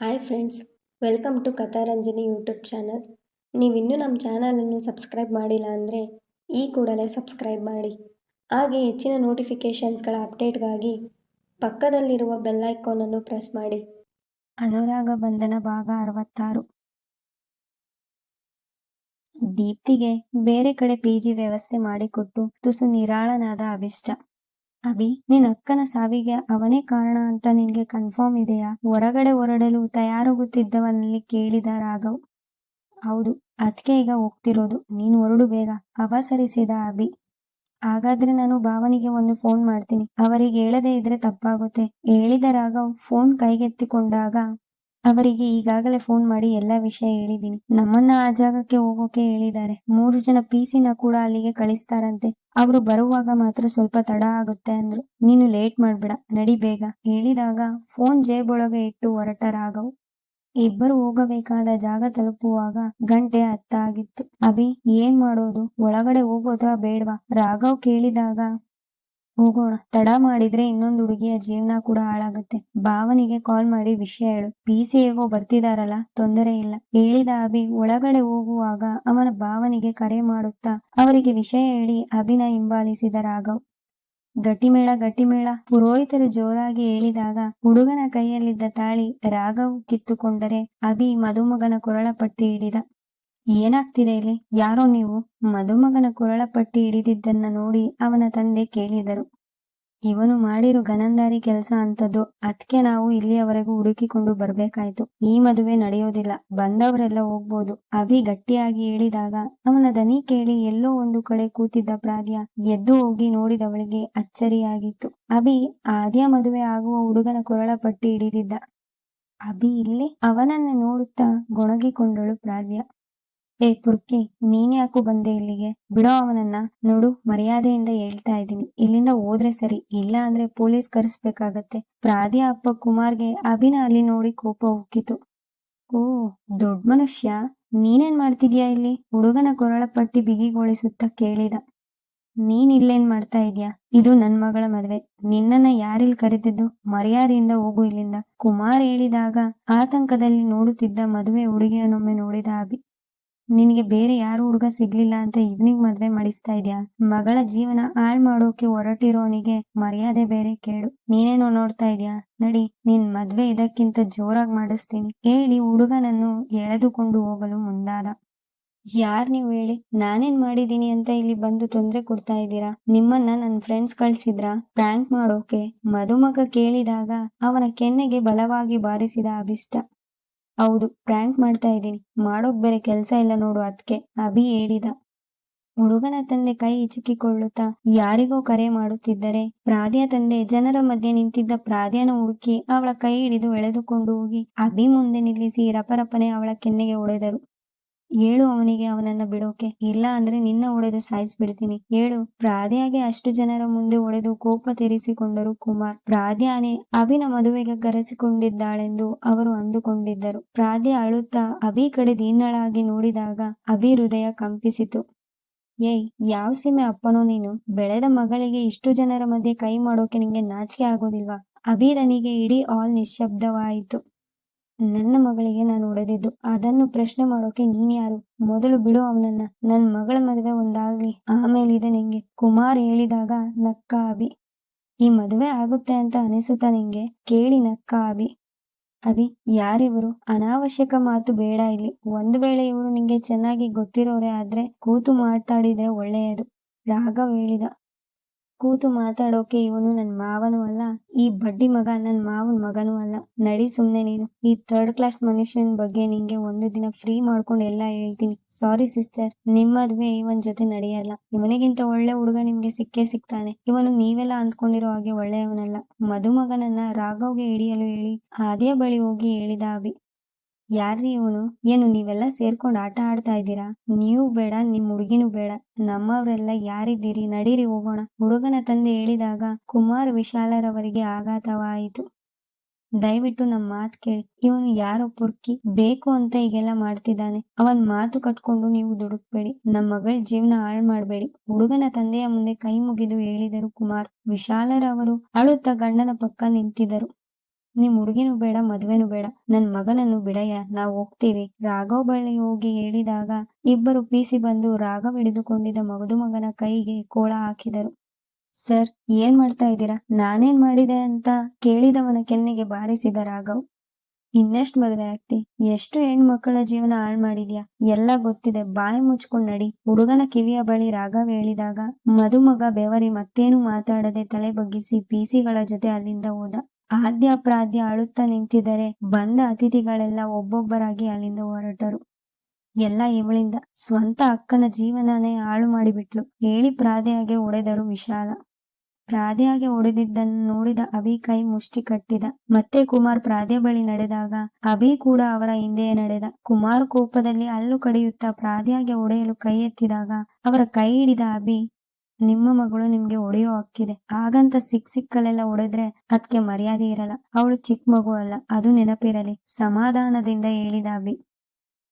Hi friends, welcome to Katharanjani YouTube channel. ನೀವಿನ್ನೂ ನಮ್ಮ ಚಾನಲನ್ನು ಸಬ್ಸ್ಕ್ರೈಬ್ ಮಾಡಿಲ್ಲ ಅಂದರೆ ಈ ಕೂಡಲೇ ಸಬ್ಸ್ಕ್ರೈಬ್ ಮಾಡಿ. ಹಾಗೆ ಹೆಚ್ಚಿನ ನೋಟಿಫಿಕೇಷನ್ಸ್ಗಳ ಅಪ್ಡೇಟ್ಗಾಗಿ ಪಕ್ಕದಲ್ಲಿರುವ ಬೆಲ್ ಐಕಾನನ್ನು ಪ್ರೆಸ್ ಮಾಡಿ. ಅನುರಾಗ ಬಂಧನ ಭಾಗ ಅರವತ್ತಾರು. ದೀಪ್ತಿಗೆ ಬೇರೆ ಕಡೆ ಪಿ ಜಿ ವ್ಯವಸ್ಥೆ ಮಾಡಿಕೊಟ್ಟು ತುಸು ನಿರಾಳನಾದ ಅಭಿಷ್ಟ. ಅಭಿ ನಿನ್ ಅಕ್ಕನ ಸಾವಿಗೆ ಅವನೇ ಕಾರಣ ಅಂತ ನಿನ್ಗೆ ಕನ್ಫರ್ಮ್ ಇದೆಯಾ? ಹೊರಗಡೆ ಹೊರಡಲು ತಯಾರಾಗುತ್ತಿದ್ದವನಲ್ಲಿ ಕೇಳಿದ ರಾಘವ್. ಹೌದು ಅದಕ್ಕೆ ಈಗ ಹೋಗ್ತಿರೋದು. ನೀನು ಹೊರಡು ಬೇಗ. ಅವಸರಿಸಿದ ಅಭಿ. ಹಾಗಾದ್ರೆ ನಾನು ಭಾವನಿಗೆ ಒಂದು ಫೋನ್ ಮಾಡ್ತೀನಿ. ಅವರಿಗೆ ಹೇಳದೇ ಇದ್ರೆ ತಪ್ಪಾಗುತ್ತೆ. ಹೇಳಿದ ರಾಘವ್ ಫೋನ್ ಕೈಗೆತ್ತಿಕೊಂಡಾಗ ಅವರಿಗೆ ಈಗಾಗಲೇ ಫೋನ್ ಮಾಡಿ ಎಲ್ಲ ವಿಷಯ ಹೇಳಿದೀನಿ ನಮ್ಮನ್ನ ಆ ಜಾಗಕ್ಕೆ ಹೋಗೋಕೆ ಹೇಳಿದ್ದಾರೆ. ಮೂರು ಜನ ಪಿಸಿನ ಕೂಡ ಅಲ್ಲಿಗೆ ಕಳಿಸ್ತಾರಂತೆ. ಅವರು ಬರುವಾಗ ಮಾತ್ರ ಸ್ವಲ್ಪ ತಡ ಆಗುತ್ತೆ ಅಂದ್ರು. ನೀನು ಲೇಟ್ ಮಾಡ್ಬೇಡ. ನಡಿ ಬೇಗ. ಹೇಳಿದಾಗ ಫೋನ್ ಜೇಬೊಳಗೆ ಇಟ್ಟು ಹೊರಟ ರಾಘವ್ ಇಬ್ಬರು ಹೋಗಬೇಕಾದ ಜಾಗ ತಲುಪುವಾಗ ಗಂಟೆ ಹತ್ತಾಗಿತ್ತು. ಅಭಿ, ಏನ್ ಮಾಡೋದು? ಒಳಗಡೆ ಹೋಗೋದಾ ಬೇಡ್ವಾ? ರಾಘವ್ ಕೇಳಿದಾಗ ಹೋಗೋಣ. ತಡ ಮಾಡಿದ್ರೆ ಇನ್ನೊಂದು ಹುಡುಗಿಯ ಜೀವನ ಕೂಡ ಹಾಳಾಗುತ್ತೆ. ಭಾವನಿಗೆ ಕಾಲ್ ಮಾಡಿ ವಿಷಯ ಹೇಳು. ಪಿ ಸಿ ಹೇಗೋ ಬರ್ತಿದಾರಲ್ಲ? ತೊಂದರೆ ಇಲ್ಲ. ಹೇಳಿದ ಅಭಿ ಒಳಗಡೆ ಹೋಗುವಾಗ ಅವನ ಭಾವನಿಗೆ ಕರೆ ಮಾಡುತ್ತಾ, ಅವರಿಗೆ ವಿಷಯ ಹೇಳಿ ಅಭಿನ ಹಿಂಬಾಲಿಸಿದ ರಾಘವ್. ಗಟ್ಟಿಮೇಳ ಗಟ್ಟಿಮೇಳ. ಪುರೋಹಿತರು ಜೋರಾಗಿ ಹೇಳಿದಾಗ ಹುಡುಗನ ಕೈಯಲ್ಲಿದ್ದ ತಾಳಿ ರಾಘವ್ ಕಿತ್ತುಕೊಂಡರೆ ಅಭಿ ಮದುಮಗನ ಕೊರಳ ಪಟ್ಟಿ ಹಿಡಿದ. ಏನಾಗ್ತಿದೆ ಇಲ್ಲಿ? ಯಾರೋ ನೀವು? ಮದುಮಗನ ಕೊರಳ ಪಟ್ಟಿ ಹಿಡಿದಿದ್ದನ್ನ ನೋಡಿ ಅವನ ತಂದೆ ಕೇಳಿದರು. ಇವನು ಮಾಡಿರೋ ಗನಂದಾರಿ ಕೆಲಸ ಅಂತದ್ದು ಅದಕ್ಕೆ ನಾವು ಇಲ್ಲಿಯವರೆಗೂ ಹುಡುಕಿಕೊಂಡು ಬರ್ಬೇಕಾಯ್ತು. ಈ ಮದುವೆ ನಡೆಯೋದಿಲ್ಲ. ಬಂದವರೆಲ್ಲ ಹೋಗ್ಬೋದು. ಅಭಿ ಗಟ್ಟಿಯಾಗಿ ಹೇಳಿದಾಗ ಅವನ ದನಿ ಕೇಳಿ ಎಲ್ಲೋ ಒಂದು ಕಡೆ ಕೂತಿದ್ದ ಪ್ರಾದ್ಯ ಎದ್ದು ಹೋಗಿ ನೋಡಿದವಳಿಗೆ ಅಚ್ಚರಿಯಾಗಿತ್ತು. ಅಭಿ ಆದ್ಯ ಮದುವೆ ಆಗುವ ಹುಡುಗನ ಕೊರಳ ಪಟ್ಟಿ ಹಿಡಿದಿದ್ದ. ಅಭಿ ಇಲ್ಲಿ ಅವನನ್ನ ನೋಡುತ್ತಾ ಗೊಣಗಿಕೊಂಡಳು ಪ್ರಾದ್ಯ. ಏ ಪುರ್ಕಿ, ನೀನ್ ಯಾಕೋ ಬಂದೆ ಇಲ್ಲಿಗೆ? ಬಿಡೋ ಅವನನ್ನ. ನೋಡು, ಮರ್ಯಾದೆಯಿಂದ ಹೇಳ್ತಾ ಇದ್ದೀನಿ. ಇಲ್ಲಿಂದ ಹೋದ್ರೆ ಸರಿ. ಇಲ್ಲ ಅಂದ್ರೆ ಪೊಲೀಸ್ ಕರೆಸ್ಬೇಕಾಗತ್ತೆ. ಪ್ರಾದ್ಯ ಅಪ್ಪ ಕುಮಾರ್ಗೆ ಅಭಿನ ಅಲ್ಲಿ ನೋಡಿ ಕೋಪ ಉಕ್ಕಿತು. ಓ, ದೊಡ್ಡ ಮನುಷ್ಯ. ನೀನೇನ್ ಮಾಡ್ತಿದ್ಯಾ ಇಲ್ಲಿ? ಹುಡುಗನ ಕೊರಳ ಪಟ್ಟಿ ಬಿಗಿಗೊಳಿಸುತ್ತಾ ಕೇಳಿದ. ನೀನ್ ಇಲ್ಲೇನ್ ಮಾಡ್ತಾ ಇದ್ಯಾ? ಇದು ನನ್ ಮಗಳ ಮದ್ವೆ. ನಿನ್ನನ್ನ ಯಾರಿಲ್ ಕರೆದಿದ್ದು? ಮರ್ಯಾದೆಯಿಂದ ಹೋಗು ಇಲ್ಲಿಂದ. ಕುಮಾರ್ ಹೇಳಿದಾಗ ಆತಂಕದಲ್ಲಿ ನೋಡುತ್ತಿದ್ದ ಮದುವೆ ಹುಡುಗಿಯನ್ನೊಮ್ಮೆ ನೋಡಿದ ಅಭಿ. ನಿನಗೆ ಬೇರೆ ಯಾರು ಹುಡುಗ ಸಿಗ್ಲಿಲ್ಲ ಅಂತ ಇವ್ನಿಗ್ ಮದ್ವೆ ಮಾಡಿಸ್ತಾ ಇದ್ಯಾ? ಮಗಳ ಜೀವನ ಹಾಳ್ ಮಾಡೋಕೆ ಹೊರಟಿರೋನಿಗೆ ಮರ್ಯಾದೆ ಬೇರೆ ಕೇಳು ನೀನೇನೋ ನೋಡ್ತಾ ಇದ್ಯಾ? ನಡಿ, ನಿನ್ ಮದ್ವೆ ಇದಕ್ಕಿಂತ ಜೋರಾಗಿ ಮಾಡಿಸ್ತೀನಿ. ಹೇಳಿ, ಹುಡುಗನನ್ನು ಎಳೆದುಕೊಂಡು ಹೋಗಲು ಮುಂದಾದ. ಯಾರ್ ನೀವು ಹೇಳಿ? ನಾನೇನ್ ಮಾಡಿದೀನಿ ಅಂತ ಇಲ್ಲಿ ಬಂದು ತೊಂದ್ರೆ ಕೊಡ್ತಾ ಇದ್ದೀರಾ? ನಿಮ್ಮನ್ನ ನನ್ ಫ್ರೆಂಡ್ಸ್ ಕಳ್ಸಿದ್ರ? ಪ್ರ್ಯಾಂಕ್ ಮಾಡೋಕೆ? ಮದುಮಗ ಕೇಳಿದಾಗ ಅವನ ಕೆನ್ನೆಗೆ ಬಲವಾಗಿ ಬಾರಿಸಿದ ಅಭಿಷ್ಟ. ಹೌದು ಪ್ರ್ಯಾಂಕ್ ಮಾಡ್ತಾ ಇದ್ದೀನಿ. ಮಾಡೋಕ್ ಬೇರೆ ಕೆಲಸ ಇಲ್ಲ ನೋಡು ಅದಕ್ಕೆ ಅಭಿ ಹೇಳಿದ. ಹುಡುಗನ ತಂದೆ ಕೈ ಇಚುಕಿಕೊಳ್ಳುತ್ತಾ ಯಾರಿಗೋ ಕರೆ ಮಾಡುತ್ತಿದ್ದರೆ ಪ್ರಾದ್ಯ ತಂದೆ ಜನರ ಮಧ್ಯೆ ನಿಂತಿದ್ದ ಪ್ರಾದ್ಯನ ಹುಡುಕಿ ಅವಳ ಕೈ ಹಿಡಿದು ಎಳೆದುಕೊಂಡು ಹೋಗಿ ಅಭಿ ಮುಂದೆ ನಿಲ್ಲಿಸಿ ರಪರಪನೆ ಅವಳ ಕೆನ್ನೆಗೆ ಹೊಡೆದರು. ಹೇಳು ಅವನಿಗೆ ಅವನನ್ನ ಬಿಡೋಕೆ. ಇಲ್ಲ ಅಂದ್ರೆ ನಿನ್ನ ಒಡೆದು ಸಾಯಿಸ್ಬಿಡ್ತೀನಿ. ಹೇಳು ಪ್ರಾದ್ಯಾಗೆ ಅಷ್ಟು ಜನರ ಮುಂದೆ ಒಡೆದು ಕೋಪ ತೀರಿಸಿಕೊಂಡರು ಕುಮಾರ್. ಪ್ರಾದ್ಯಾನೆ ಅಭಿನ ಮದುವೆಗೆ ಕರೆಸಿಕೊಂಡಿದ್ದಾಳೆಂದು ಅವರು ಅಂದುಕೊಂಡಿದ್ದರು. ಪ್ರಾದ್ಯ ಅಳುತ್ತಾ ಅಭಿ ಕಡೆ ದೀನಳಾಗಿ ನೋಡಿದಾಗ ಅಭಿ ಹೃದಯ ಕಂಪಿಸಿತು. ಏಯ್, ಯಾವ ಸೀಮೆ ಅಪ್ಪನೋ ನೀನು? ಬೆಳೆದ ಮಗಳಿಗೆ ಇಷ್ಟು ಜನರ ಮಧ್ಯೆ ಕೈ ಮಾಡೋಕೆ ನಿಂಗೆ ನಾಚಿಕೆ ಆಗೋದಿಲ್ವಾ? ಅಭಿರನಿಗೆ ಇಡೀ ಆಲ್ ನಿಶ್ಶಬ್ದವಾಯಿತು ನನ್ನ ಮಗಳಿಗೆ ನಾನು ಹೊಡೆದಿದ್ದು ಅದನ್ನು ಪ್ರಶ್ನೆ ಮಾಡೋಕೆ ನೀನ್ ಯಾರು? ಮೊದಲು ಬಿಡು ಅವನನ್ನ. ನನ್ ಮಗಳ ಮದುವೆ ಒಂದಾಗ್ಲಿ. ಇದೆ ನಿಂಗೆ. ಕುಮಾರ್ ಹೇಳಿದಾಗ ನಕ್ಕ ಅಭಿ. ಈ ಮದುವೆ ಆಗುತ್ತೆ ಅಂತ ಅನಿಸುತ್ತಾ ನಿಂಗೆ? ಕೇಳಿ ನಕ್ಕ ಅಭಿ. ಅಭಿ, ಯಾರಿವರು? ಅನಾವಶ್ಯಕ ಮಾತು ಬೇಡ ಇಲ್ಲಿ. ಒಂದು ವೇಳೆ ಇವರು ನಿಂಗೆ ಚೆನ್ನಾಗಿ ಗೊತ್ತಿರೋರೆ ಆದ್ರೆ ಕೂತು ಮಾತಾಡಿದ್ರೆ ಒಳ್ಳೆಯದು. ರಾಘವ್ ಹೇಳಿದ. ಕೂತು ಮಾತಾಡೋಕೆ ಇವನು ನನ್ ಮಾವನೂ ಅಲ್ಲ, ಈ ಬಡ್ಡಿ ಮಗ ನನ್ ಮಾವನ್ ಮಗನೂ ಅಲ್ಲ. ನಡಿ ಸುಮ್ನೆ ನೀನು. ಈ ಥರ್ಡ್ ಕ್ಲಾಸ್ ಮನುಷ್ಯನ್ ಬಗ್ಗೆ ನಿಂಗೆ ಒಂದು ದಿನ ಫ್ರೀ ಮಾಡ್ಕೊಂಡು ಎಲ್ಲ ಹೇಳ್ತೀನಿ. ಸಾರಿ ಸಿಸ್ಟರ್ ನಿಮ್ ಮದ್ವೆ ಇವನ್ ಜೊತೆ ನಡೆಯಲ್ಲ. ಇವನಿಗಿಂತ ಒಳ್ಳೆ ಹುಡುಗ ನಿಮ್ಗೆ ಸಿಕ್ಕೇ ಸಿಗ್ತಾನೆ. ಇವನು ನೀವೆಲ್ಲ ಅಂದ್ಕೊಂಡಿರೋ ಹಾಗೆ ಒಳ್ಳೆಯವನಲ್ಲ. ಮಧುಮಗನನ್ನ ರಾಘವ್ಗೆ ಹಿಡಿಯಲು ಹೇಳಿ, ಹಾದಿಯ ಬಳಿ ಹೋಗಿ ಹೇಳಿದ ಅಭಿ. ಯಾರ್ರೀ ಇವನು ಏನು, ನೀವೆಲ್ಲ ಸೇರ್ಕೊಂಡು ಆಟ ಆಡ್ತಾ ಇದ್ದೀರಾ? ನೀವು ಬೇಡ, ನಿಮ್ ಹುಡುಗಿನೂ ಬೇಡ. ನಮ್ಮವರೆಲ್ಲ ಯಾರಿದ್ದೀರಿ? ನಡೀರಿ, ಹೋಗೋಣ. ಹುಡುಗನ ತಂದೆ ಹೇಳಿದಾಗ ಕುಮಾರ್ ವಿಶಾಲರವರಿಗೆ ಆಘಾತವಾಯಿತು. ದಯವಿಟ್ಟು ನಮ್ಮ ಮಾತು ಕೇಳಿ. ಇವನು ಯಾರೋ ಪುರ್ಕಿ, ಬೇಕು ಅಂತ ಈಗೆಲ್ಲ ಮಾಡ್ತಿದ್ದಾನೆ. ಅವನ್ ಮಾತು ಕಟ್ಕೊಂಡು ನೀವು ದುಡುಕ್ಬೇಡಿ. ನಮ್ಮ ಮಗಳ ಜೀವನ ಹಾಳು ಮಾಡಬೇಡಿ. ಹುಡುಗನ ತಂದೆಯ ಮುಂದೆ ಕೈ ಮುಗಿದು ಹೇಳಿದರು ಕುಮಾರ್. ವಿಶಾಲರವರು ಅಳುತ್ತಾ ಗಂಡನ ಪಕ್ಕ ನಿಂತಿದ್ದರು. ನಿಮ್ ಹುಡುಗಿನೂ ಬೇಡ, ಮದ್ವೆನೂ ಬೇಡ, ನನ್ ಮಗನನ್ನು ಬಿಡಯ್ಯ, ನಾವ್ ಹೋಗ್ತೀವಿ. ರಾಘವ್ ಬಳಿ ಹೋಗಿ ಹೇಳಿದಾಗ ಇಬ್ಬರು ಪೀಸಿ ಬಂದು ರಾಘವ್ ಹಿಡಿದುಕೊಂಡಿದ್ದ ಮಗದು ಮಗನ ಕೈಗೆ ಕೋಳ ಹಾಕಿದರು. ಸರ್, ಏನ್ ಮಾಡ್ತಾ ಇದ್ದೀರಾ? ನಾನೇನ್ ಮಾಡಿದೆ ಅಂತ ಕೇಳಿದವನ ಕೆನ್ನೆಗೆ ಬಾರಿಸಿದ ರಾಘವ್. ಇನ್ನೆಷ್ಟ್ ಮದುವೆ ಆಗ್ತಿ? ಎಷ್ಟು ಹೆಣ್ಮಕ್ಕಳ ಜೀವನ ಹಾಳ್ ಮಾಡಿದ್ಯಾ? ಎಲ್ಲ ಗೊತ್ತಿದೆ. ಬಾಯಿ ಮುಚ್ಕೊಂಡ್ ನಡಿ. ಹುಡುಗನ ಕಿವಿಯ ಬಳಿ ರಾಘವ್ ಹೇಳಿದಾಗ ಮದುಮಗ ಬೆವರಿ ಮತ್ತೇನು ಮಾತಾಡದೆ ತಲೆ ಬಗ್ಗಿಸಿ ಪಿಸಿಗಳ ಜೊತೆ ಅಲ್ಲಿಂದ ಹೋದ. ಆದ್ಯ ಪ್ರಾದ್ಯ ಅಳುತ್ತಾ ನಿಂತಿದ್ದರೆ ಬಂದ ಅತಿಥಿಗಳೆಲ್ಲ ಒಬ್ಬೊಬ್ಬರಾಗಿ ಅಲ್ಲಿಂದ ಹೊರಟರು. ಎಲ್ಲ ಇವಳಿಂದ, ಸ್ವಂತ ಅಕ್ಕನ ಜೀವನನೇ ಹಾಳು ಮಾಡಿಬಿಟ್ಲು. ಹೇಳಿ ಪ್ರಾದೆಯಾಗೆ ಒಡೆದರು ವಿಶಾಲ. ಪ್ರಾದೆಯಾಗೆ ಒಡೆದಿದ್ದನ್ನು ನೋಡಿದ ಅಭಿ ಕೈ ಮುಷ್ಟಿ ಕಟ್ಟಿದ. ಮತ್ತೆ ಕುಮಾರ್ ಪ್ರಾದೆ ಬಳಿ ನಡೆದಾಗ ಅಭಿ ಕೂಡ ಅವರ ಹಿಂದೆಯೇ ನಡೆದ. ಕುಮಾರ್ ಕೋಪದಲ್ಲಿ ಅಲ್ಲು ಕಡಿಯುತ್ತಾ ಪ್ರಾದೆಯಾಗೆ ಒಡೆಯಲು ಕೈ ಎತ್ತಿದಾಗ ಅವರ ಕೈ ಹಿಡಿದ ಅಭಿ ನಿಮ್ಮ ಮಗಳು ನಿಮ್ಗೆ ಒಡೆಯೋ ಹಕ್ಕಿದೆ. ಹಾಗಂತ ಸಿಕ್ ಸಿಕ್ಕಲೆಲ್ಲ ಒಡೆದ್ರೆ ಅದ್ಕೆ ಮರ್ಯಾದೆ ಇರಲ್ಲ. ಅವಳು ಚಿಕ್ಕ ಮಗು ಅಲ್ಲ. ಅದು ನೆನಪಿರಲಿ. ಸಮಾಧಾನದಿಂದ ಹೇಳಿದ ಅಭಿ.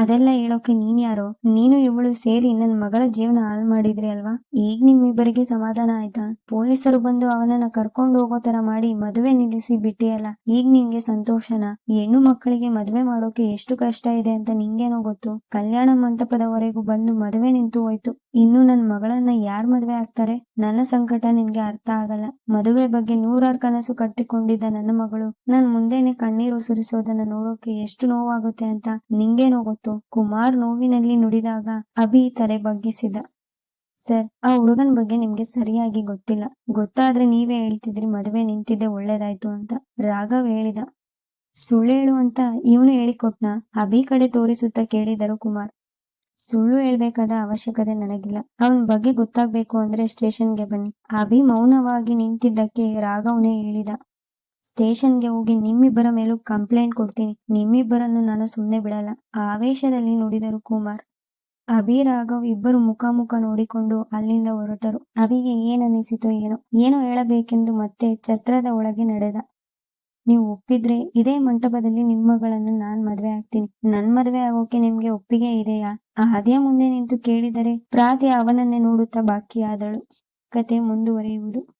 ಅದೆಲ್ಲ ಹೇಳೋಕೆ ನೀನ್ ಯಾರೋ? ನೀನು ಇವಳು ಸೇರಿ ನನ್ ಮಗಳ ಜೀವನ ಹಾಳು ಮಾಡಿದ್ರಿ ಅಲ್ವಾ? ಈಗ ನಿಮ್ಮಿಬ್ಬರಿಗೆ ಸಮಾಧಾನ ಆಯ್ತಾ? ಪೊಲೀಸರು ಬಂದು ಅವನನ್ನ ಕರ್ಕೊಂಡು ಹೋಗೋ ತರ ಮಾಡಿ ಮದುವೆ ನಿಲ್ಲಿಸಿ ಬಿಟ್ಟಿಯಲ್ಲ, ಈಗ ನಿಂಗೆ ಸಂತೋಷನ? ಹೆಣ್ಣು ಮಕ್ಕಳಿಗೆ ಮದುವೆ ಮಾಡೋಕೆ ಎಷ್ಟು ಕಷ್ಟ ಇದೆ ಅಂತ ನಿಂಗೇನೋ ಗೊತ್ತು? ಕಲ್ಯಾಣ ಮಂಟಪದವರೆಗೂ ಬಂದು ಮದುವೆ ನಿಂತು ಹೋಯ್ತು. ಇನ್ನು ನನ್ ಮಗಳನ್ನ ಯಾರ್ ಮದುವೆ ಆಗ್ತಾರೆ? ನನ್ನ ಸಂಕಟ ನಿನ್ಗೆ ಅರ್ಥ ಆಗಲ್ಲ. ಮದುವೆ ಬಗ್ಗೆ ನೂರಾರು ಕನಸು ಕಟ್ಟಿಕೊಂಡಿದ್ದ ನನ್ನ ಮಗಳು. ನನ್ ಮುಂದೆನೆ ಕಣ್ಣೀರು ಸುರಿಸೋದನ್ನ ನೋಡೋಕೆ ಎಷ್ಟು ನೋವಾಗುತ್ತೆ ಅಂತ ನಿಂಗೇನೋ ಗೊತ್ತು? ಕುಮಾರ್ ನೋವಿನಲ್ಲಿ ನುಡಿದಾಗ ಅಭಿ ತಲೆ ಬಗ್ಗಿಸಿದ. ಸರ್, ಆ ಹುಡುಗನ್ ಬಗ್ಗೆ ನಿಮ್ಗೆ ಸರಿಯಾಗಿ ಗೊತ್ತಿಲ್ಲ. ಗೊತ್ತಾದ್ರೆ ನೀವೇ ಹೇಳ್ತಿದ್ರಿ ಮದುವೆ ನಿಂತಿದ್ದೆ ಒಳ್ಳೇದಾಯ್ತು ಅಂತ. ರಾಘವ್ ಹೇಳಿದ. ಸುಳ್ಳು ಹೇಳು ಅಂತ ಇವನು ಹೇಳಿಕೊಟ್ನ. ಅಭಿ ಕಡೆ ತೋರಿಸುತ್ತಾ ಕೇಳಿದರು ಕುಮಾರ್. ಸುಳ್ಳು ಹೇಳ್ಬೇಕಾದ ಅವಶ್ಯಕತೆ ನನಗಿಲ್ಲ. ಅವನ ಬಗ್ಗೆ ಗೊತ್ತಾಗ್ಬೇಕು ಅಂದ್ರೆ ಸ್ಟೇಷನ್ಗೆ ಬನ್ನಿ. ಅಭಿ ಮೌನವಾಗಿ ನಿಂತಿದ್ದಕ್ಕೆ ರಾಘವನೇ ಹೇಳಿದ. ಸ್ಟೇಷನ್ಗೆ ಹೋಗಿ ನಿಮ್ಮಿಬ್ಬರ ಮೇಲೂ ಕಂಪ್ಲೇಂಟ್ ಕೊಡ್ತೀನಿ. ನಿಮ್ಮಿಬ್ಬರನ್ನು ನಾನು ಸುಮ್ಮನೆ ಬಿಡಲ್ಲ. ಆವೇಶದಲ್ಲಿ ನುಡಿದರು ಕುಮಾರ್. ಅಭಿ ರಾಘವ್ ಇಬ್ಬರು ಮುಖಾಮುಖ ಮುಖ ನೋಡಿಕೊಂಡು ಅಲ್ಲಿಂದ ಹೊರಟರು. ಅಭಿಗೆ ಏನನಿಸಿತೋ ಏನೋ. ಏನೋ ಹೇಳಬೇಕೆಂದು ಮತ್ತೆ ಛತ್ರದ ಒಳಗೆ ನಡೆದ. ನೀವು ಒಪ್ಪಿದ್ರೆ ಇದೇ ಮಂಟಪದಲ್ಲಿ ನಿಮ್ಮ ಮಗಳನ್ನು ನಾನ್ ಮದ್ವೆ ಆಗ್ತೀನಿ. ನನ್ ಮದುವೆ ಆಗೋಕೆ ನಿಮ್ಗೆ ಒಪ್ಪಿಗೆ ಇದೆಯಾ? ಆದ್ಯ ಮುಂದೆ ನಿಂತು ಕೇಳಿದರೆ ಪ್ರಾತಿ ಅವನನ್ನೇ ನೋಡುತ್ತಾ ಬಾಕಿಯಾದಳು. ಕತೆ ಮುಂದುವರಿಯುವುದು.